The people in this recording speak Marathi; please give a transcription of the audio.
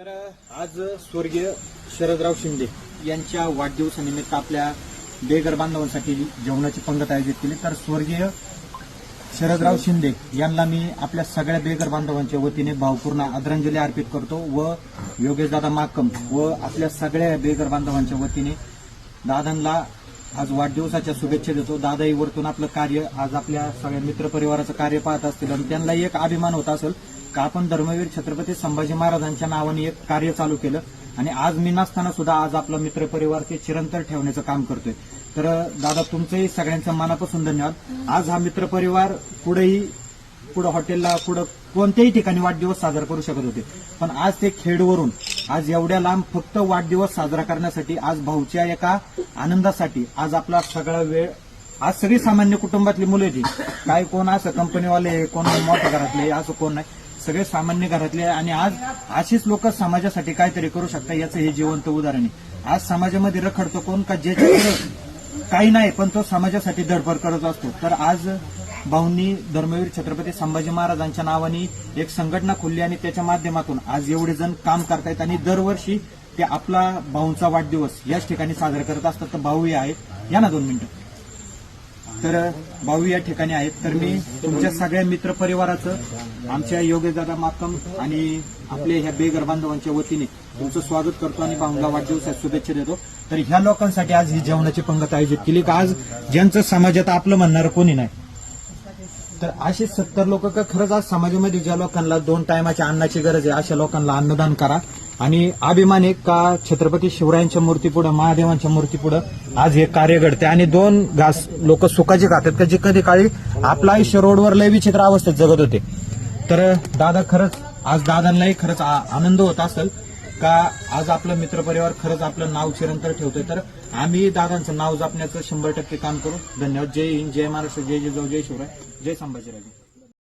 तर आज स्वर्गीय शरदराव शिंदे यांच्या वाढदिवसानिमित्त आपल्या बेघर बांधवांसाठी जेवणाची पंगत आयोजित केली. तर स्वर्गीय शरदराव शिंदे यांना मी आपल्या सगळ्या बेघर बांधवांच्या वतीने भावपूर्ण आदरांजली अर्पित करतो व योगेशदादा माकम व आपल्या सगळ्या बेघर बांधवांच्या वतीने दादांना आज वाढदिवसाच्या शुभेच्छा देतो. दादाही वरतून आपलं कार्य आज आपल्या सगळ्या मित्रपरिवाराचं कार्य पाहत असतील आणि त्यांना एक अभिमान होत असेल का आपण धर्मवीर छत्रपती संभाजी महाराजांच्या नावाने एक कार्य चालू केलं. आणि आज मी नसताना सुद्धा आज आपला मित्रपरिवार ते चिरंतर ठेवण्याचं काम करतोय. तर दादा तुमचंही सगळ्यांचं मनापासून धन्यवाद. आज हा मित्रपरिवार पुढेही पुढे हॉटेलला पुढे कोणत्याही ठिकाणी वाढदिवस साजरा करू शकत होते. पण आज ते खेडवरून आज एवढ्या लांब फक्त वाढदिवस साजरा करण्यासाठी आज भाऊच्या एका आनंदासाठी आज आपला सगळा वेळ आज सगळी सामान्य कुटुंबातली मुलं जी काय कोण असं कंपनीवाले कोण मोठ्या घरातले असं कोण नाही. सगळे सामान्य घरातले आणि आज अशीच लोक समाजासाठी काहीतरी करू शकतात याचं हे जिवंत उदाहरण आहे. आज समाजामध्ये रखडतो कोण का ज्याच्याकडे काही नाही पण तो समाजासाठी धडपड करत असतो. तर आज भाऊंनी धर्मवीर छत्रपती संभाजी महाराजांच्या नावाने एक संघटना खुलली आणि त्याच्या माध्यमातून आज एवढे जण काम करतायत आणि दरवर्षी ते आपला भाऊंचा वाढदिवस याच ठिकाणी साजरा करत असतात. तर भाऊही आहेत. या ना दोन मिनिटं. तर भाऊ या ठिकाणी आहेत. तर मी तुमच्या सगळ्या मित्र परिवाराचं आमच्या दादा माकम आणि आपले ह्या बेघर बांधवांच्या वतीने तुमचं स्वागत करतो आणि भाऊला वाढदिवसात शुभेच्छा देतो. तर ह्या लोकांसाठी आज ही जेवणाची पंगत आयोजित केली. का आज ज्यांचं समाजात आपलं म्हणणारं कोणी नाही. तर असे सत्तर लोक का खरंच आज समाजामध्ये ज्या लोकांना दोन टायमाच्या अन्नाची गरज आहे अशा लोकांना अन्नदान करा. आणि अभिमान का छत्रपती शिवरायांच्या मूर्तीपुढं महादेवांच्या मूर्तीपुढं आज हे कार्य घडते आणि दोन घास लोक सुखाचे खातात का? जे कधी काळी आपलं आयुष्य रोडवर लय विचित्र अवस्थेत जगत होते. तर दादा खरंच आज दादांनाही खरंच आ- आनंद होत असेल का आज आपलं मित्रपरिवार खरंच आपलं नाव चिरंतर ठेवतोय? तर आम्ही दादांचं नाव जपण्याचं शंभर टक्के काम करू. धन्यवाद. जय हिंद जय महाराष्ट्र जय जिजाऊ जय शिवराय. जय संभाजीराजे.